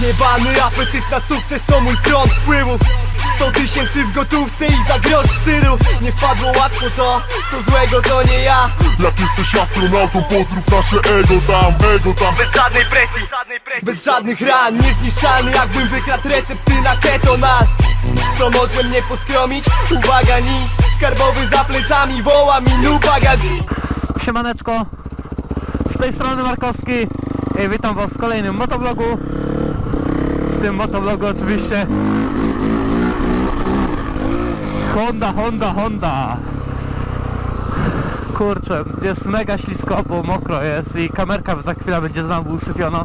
Jebany apetyt na sukces to mój front wpływów. 100 tysięcy w gotówce i za grosz stylu Nie wpadło łatwo to, co złego to nie ja. Jak jesteś astronautą, pozdrów nasze ego tam, ego tam. Bez żadnej presji, bez żadnych ran Niezniszczalny jakbym wykradł recepty na ketonat. Co może mnie poskromić? Uwaga nic. Skarbowy za plecami woła mi nubaga. Siemaneczko, z tej strony Markowski. I witam was w kolejnym motovlogu W tym motovlogu oczywiście. Honda, Honda, Honda. Kurczę, jest mega ślisko, bo mokro jest i kamerka za chwilę będzie znowu usypiona.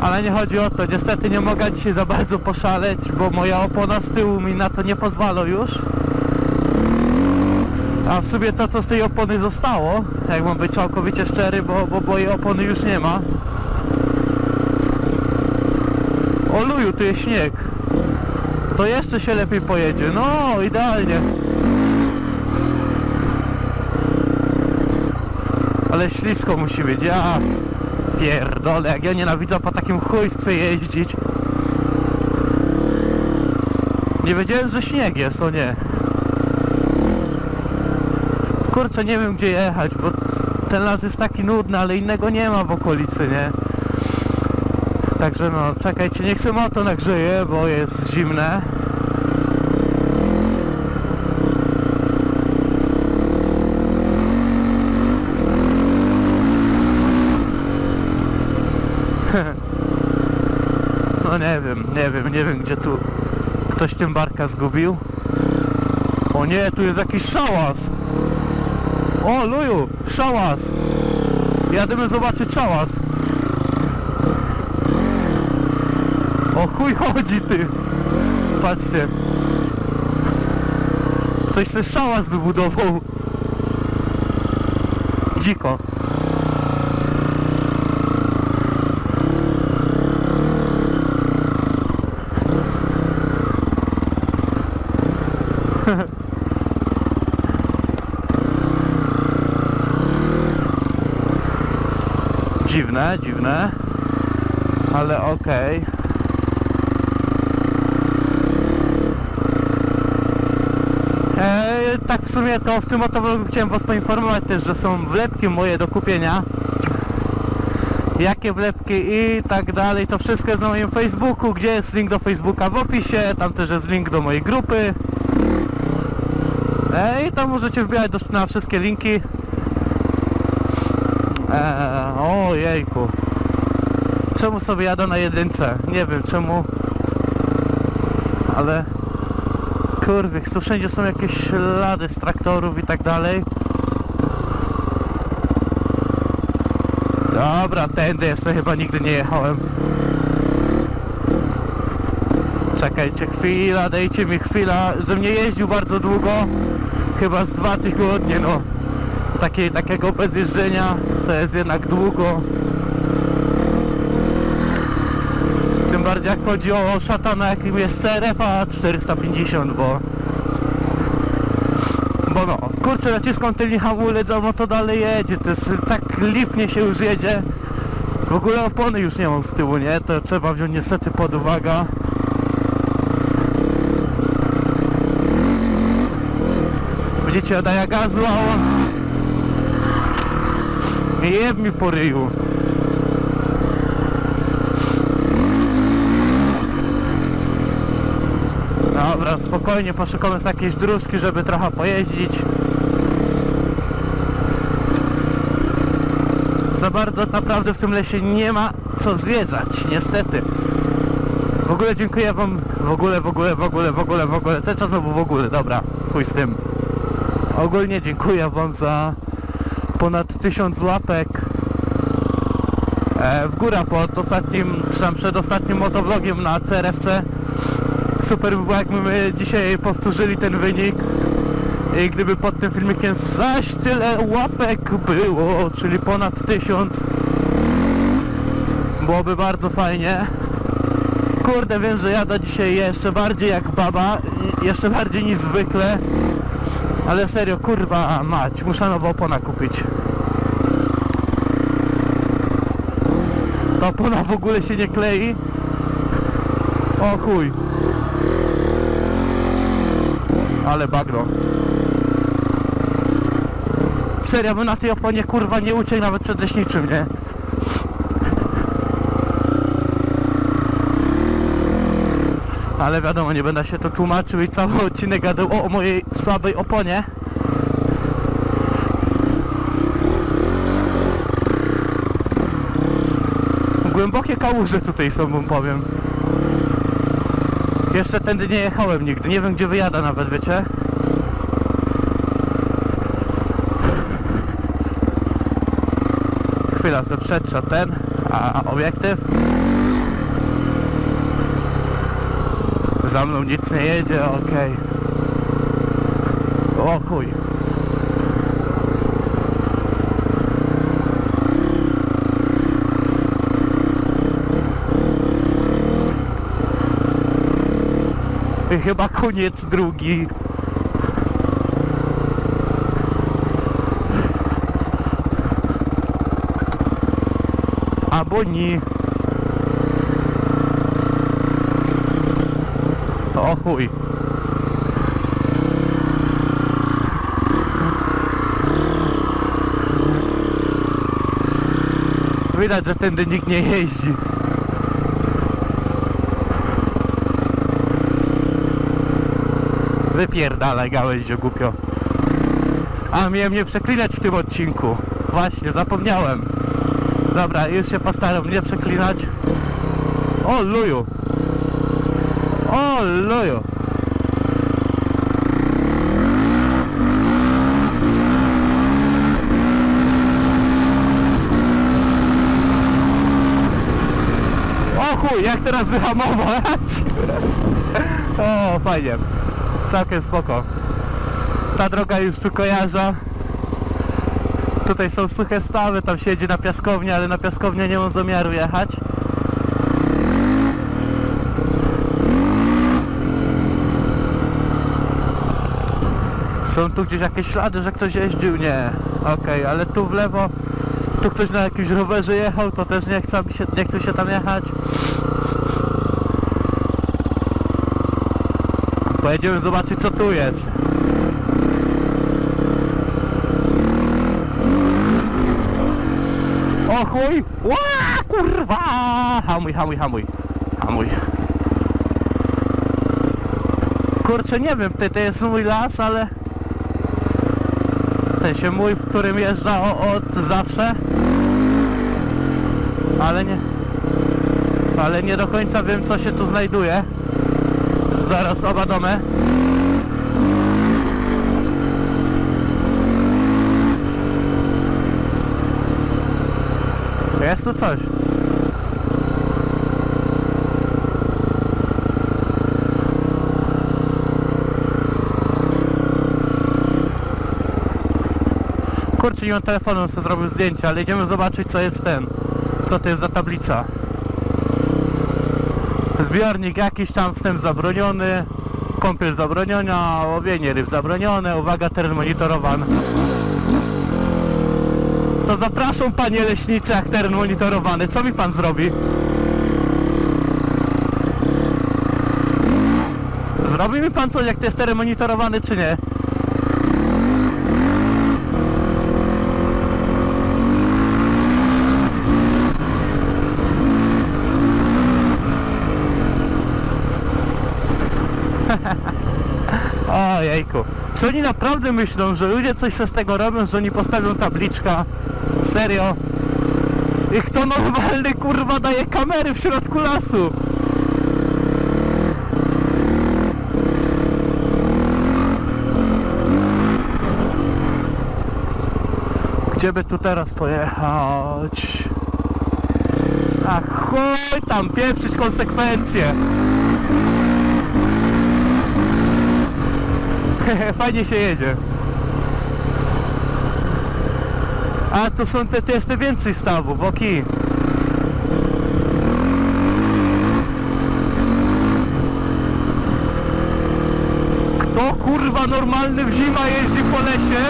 Ale nie chodzi o to, niestety nie mogę dzisiaj za bardzo poszaleć, bo moja opona z tyłu mi na to nie pozwala już. A w sumie to co z tej opony zostało, jak mam być całkowicie szczery, bo, bo, bo jej opony już nie ma. O luju, tu jest śnieg. To jeszcze się lepiej pojedzie. No, idealnie. Ale ślisko musi być. Ja pierdolę, jak ja nienawidzę po takim chujstwie jeździć. Nie wiedziałem, że śnieg jest, o nie. Kurczę, nie wiem gdzie jechać, bo ten las jest taki nudny, ale innego nie ma w okolicy, nie? Także no, czekajcie, niech sobie moto nagrzeje, bo jest zimne. No nie wiem, nie wiem, nie wiem gdzie tu ktoś tym barka zgubił. O nie, tu jest jakiś szałas. O, Luju, szałas! Jadymy zobaczyć szałas. O chuj chodzi ty! Patrzcie. Coś se szałas wybudował. Dziko. Dziwne, dziwne. Ale okej. Eee, tak w sumie to w tym oto chciałem was poinformować też, że są wlepki moje do kupienia. Jakie wlepki i tak dalej, to wszystko jest na moim Facebooku, gdzie jest link do Facebooka w opisie, tam też jest link do mojej grupy. Eee, I tam możecie wbijać do, na wszystkie linki. Eee, o jejku. Czemu sobie jadę na jedynce? Nie wiem czemu. Ale... Kurwych, tu wszędzie są jakieś ślady z traktorów i tak dalej. Dobra, tędy jeszcze chyba nigdy nie jechałem. Czekajcie, chwila, dajcie mi chwila, żebym nie jeździł bardzo długo. Chyba z dwa tygodnie, no. Takie, takiego bez jeżdżenia to jest jednak długo. Tym bardziej jak chodzi o szatana jakim jest CRF a 450, bo bo no, kurczę naciskam tylny hamulec, a to dalej jedzie, to jest tak lipnie się już jedzie. W ogóle opony już nie mam z tyłu, nie? To trzeba wziąć niestety pod uwagę. Widzicie, daje gazu, a on Jeb mi po ryju. Spokojnie poszukamy z jakiejś dróżki, żeby trochę pojeździć. Za bardzo naprawdę w tym lesie nie ma co zwiedzać, niestety. W ogóle dziękuję wam, w ogóle, w ogóle, w ogóle, w ogóle, w ogóle, cały czas znowu w ogóle, dobra, chuj z tym. Ogólnie dziękuję wam za ponad 1000 łapek e, w górę pod ostatnim, czy tam przed ostatnim motovlogiem na CRFC. Super by było jakbyśmy dzisiaj powtórzyli ten wynik i gdyby pod tym filmikiem zaś tyle łapek było, czyli ponad 1000 byłoby bardzo fajnie. Kurde, wiem, że jada dzisiaj jeszcze bardziej jak baba, jeszcze bardziej niż zwykle. Ale serio, kurwa mać, muszę nową opona kupić. Ta opona w ogóle się nie klei. O chuj. Ale bagno. Serio, bym na tej oponie kurwa nie uciekł nawet przed leśniczym, nie? Ale wiadomo, nie będę się to tłumaczył i cały odcinek gadał o, o mojej słabej oponie. Głębokie kałuże tutaj są, bym powiem. Jeszcze tędy nie jechałem nigdy, nie wiem gdzie wyjada nawet, wiecie? Chwila, zeprzedcza ten, a, obiektyw. Za mną nic nie jedzie, okej. O chuj. Chyba koniec drugi. Albo nie. O chuj. Widać, że tędy nikt nie jeździ. Wypierdalaj gałęź, głupio. A miałem nie przeklinać w tym odcinku. Właśnie, zapomniałem. Dobra, już się postaram nie przeklinać. O luju. O luju. O chuj, jak teraz wyhamować? O, fajnie. Całkiem spoko. Ta droga już tu kojarza. Tutaj są suche stawy, tam siedzi na piaskownię, ale na piaskownię nie mam zamiaru jechać. Są tu gdzieś jakieś ślady, że ktoś jeździł? Nie. Okej, ale tu w lewo, tu ktoś na jakimś rowerze jechał, to też nie chce, nie chce się tam jechać. Pojedziemy zobaczyć co tu jest. O chuj! Ła, kurwa! Hamuj, hamuj, hamuj. Hamuj. Kurczę, nie wiem, to, to jest mój las, ale... W sensie mój, w którym jeżdża od zawsze. Ale nie... Ale nie do końca wiem, co się tu znajduje. Zaraz obadomy. Jest tu coś. Kurczę, nie mam telefonu, sobie zrobił zdjęcie, ale idziemy zobaczyć co jest ten. Co to jest za tablica. Zbiornik jakiś tam, wstęp zabroniony, kąpiel zabroniona, łowienie ryb zabronione, uwaga, teren monitorowany. To zapraszam panie leśnicze, jak teren monitorowany. Co mi pan zrobi? Zrobi mi pan coś, jak to jest teren monitorowany, czy nie? Ojejku. Czy oni naprawdę myślą, że ludzie coś z tego robią, że oni postawią tabliczka? Serio? I kto normalny kurwa daje kamery w środku lasu? Gdzie by tu teraz pojechać? A chuj tam pieprzyć konsekwencje! Fajnie się jedzie. A tu są te, tu jest te więcej stawów, oki. Kto kurwa normalny w zima jeździ po lesie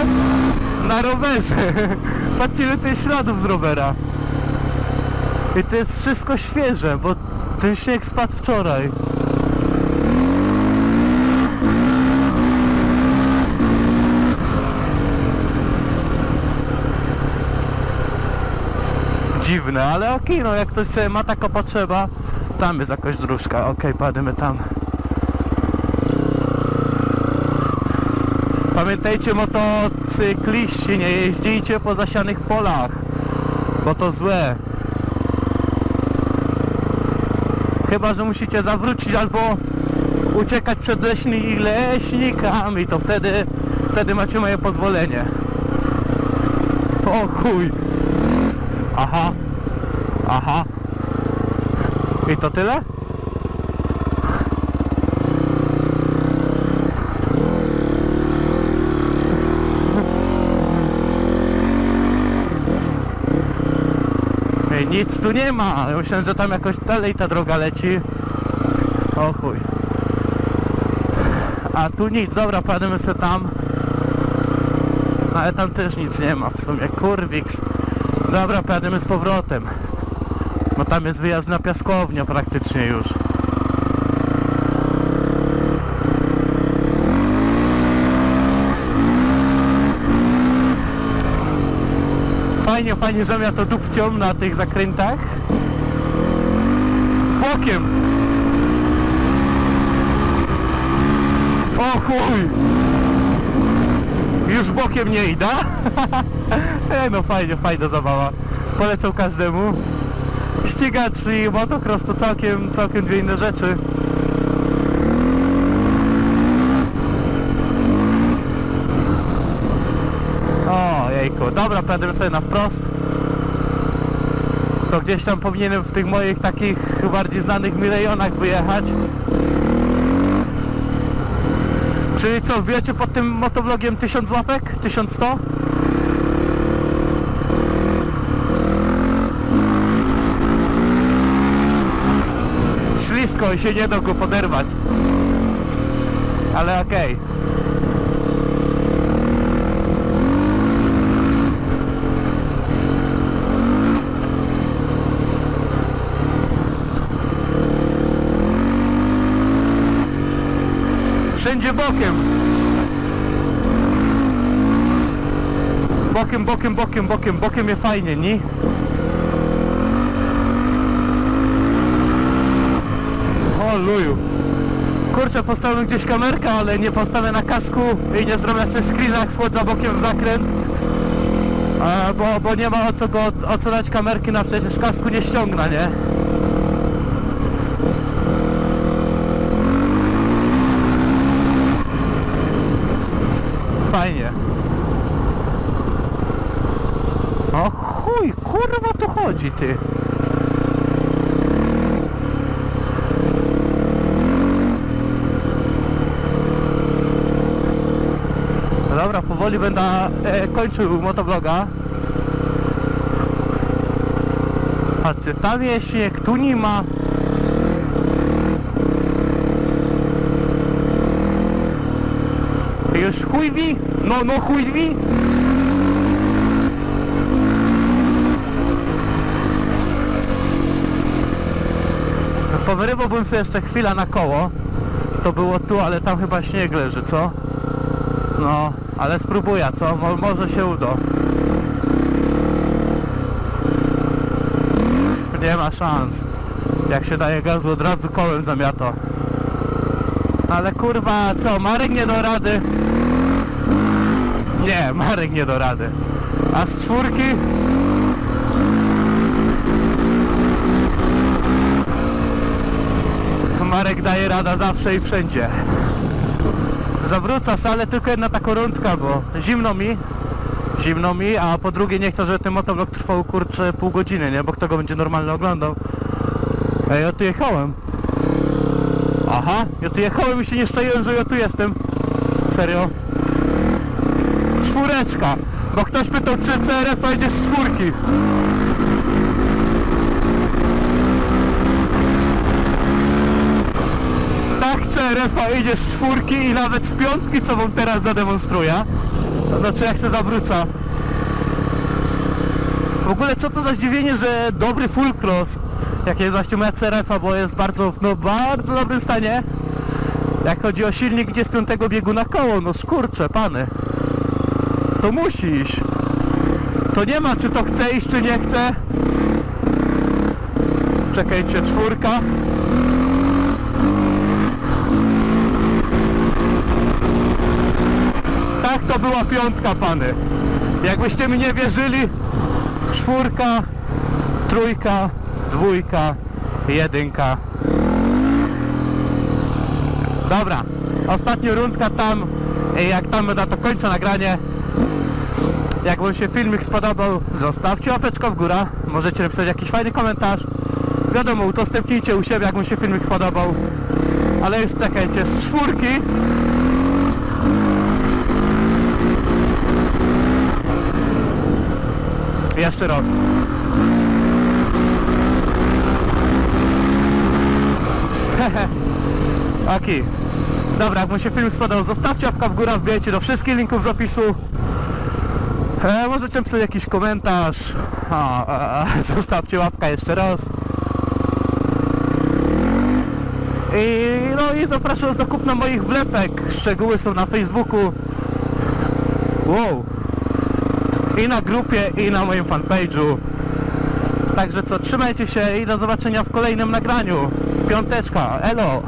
na rowerze? Patrzcie ile jest śladów z rowera. I to jest wszystko świeże, bo ten śnieg spadł wczoraj. Dziwne, ale okej, no jak ktoś sobie ma taka potrzeba, tam jest jakaś dróżka, okej, padymy tam. Pamiętajcie motocykliści, nie jeździcie po zasianych polach, bo to złe. Chyba, że musicie zawrócić albo uciekać przed leśnymi leśnikami, to wtedy, wtedy macie moje pozwolenie. O chuj. Aha. Aha. I to tyle? Ej, nic tu nie ma. Myślałem, że tam jakoś dalej ta droga leci. O chuj. A tu nic, dobra, pojadę sobie tam. No, Ale tam też nic nie ma w sumie, kurwiks. Dobra, pojadę z powrotem. Bo tam jest wyjazd na piaskownię praktycznie już. Fajnie, fajnie zamiata dupcią na tych zakrętach. Bokiem! O chuj! Już bokiem nie idę. e, no fajnie, fajna zabawa. Polecam każdemu. Ścigacz i motocross to całkiem, całkiem dwie inne rzeczy. O, jejku. Dobra, pojadę sobie na wprost. To gdzieś tam powinienem w tych moich takich bardziej znanych mi rejonach wyjechać. Czyli co, wbijacie pod tym motovlogiem 1000 łapek? 1100? Ślisko i się nie da go poderwać. Ale okej. Wszędzie bokiem. Bokiem, bokiem, bokiem, bokiem, bokiem jest fajnie, nie? Kurczę, postawiłem gdzieś kamerkę, ale nie postawię na kasku i nie zrobię sobie screena jak wchodzę bokiem w zakręt. Bo, bo nie ma o co go, o co dać kamerki na przecież kasku nie ściągna, nie? Fajnie. O chuj, kurwa tu chodzi ty. No dobra, powoli będę e, kończył motovloga. Patrzcie, tam jest śnieg, tu nie ma. Już chuj wi? No, no chuj wi? No, Powyrywałbym sobie jeszcze chwilę na koło. To było tu, ale tam chyba śnieg leży, co? No, ale spróbuję, co? Mo może się uda. Nie ma szans. Jak się daje gazu, od razu kołem zamiata. Ale kurwa, co? Marek nie do rady? Nie, Marek nie do rady. A z czwórki? Marek daje rada zawsze i wszędzie. Zawrócę salę tylko jedna ta rundka, bo zimno mi. Zimno mi, a po drugie nie chcę, żeby ten motovlog trwał kurczę pół godziny, nie? Bo kto go będzie normalnie oglądał. Ej, ja tu jechałem. Aha, ja tu jechałem i się nie szczaiłem, że ja tu jestem. Serio? Czwóreczka, bo ktoś pytał, czy CRF jedzie z czwórki. CRF idzie z czwórki i nawet z piątki, co wam teraz zademonstruję. To znaczy, jak chcę zawrócę. W ogóle co to za zdziwienie, że dobry full cross, jak jest właśnie CRF-a, bo jest bardzo, no bardzo dobrym stanie. Jak chodzi o silnik, gdzie z piątego biegu na koło, no skurcze, pany. To musi iść. To nie ma, czy to chce iść, czy nie chce. Czekajcie, czwórka. Tak to była piątka, pany. Jakbyście mi nie wierzyli, czwórka, trójka, dwójka, jedynka. Dobra, ostatnia rundka tam. Jak tam będę, to kończę nagranie. Jak wam się filmik spodobał, zostawcie łapeczkę w górę. Możecie napisać jakiś fajny komentarz. Wiadomo, udostępnijcie u siebie, jak wam się filmik podobał. Ale już czekajcie, z czwórki Jeszcze raz. Okej. Dobra, jak mu się filmik spodobał, zostawcie łapkę w górę, wbijajcie do wszystkich linków z opisu. E, możecie pisać jakiś komentarz. O, e, e, zostawcie łapkę jeszcze raz. I, no i zapraszam do kupna moich wlepek. Szczegóły są na Facebooku. Wow. I na grupie, i na moim fanpage'u. Także co, trzymajcie się i do zobaczenia w kolejnym nagraniu. Piąteczka, elo!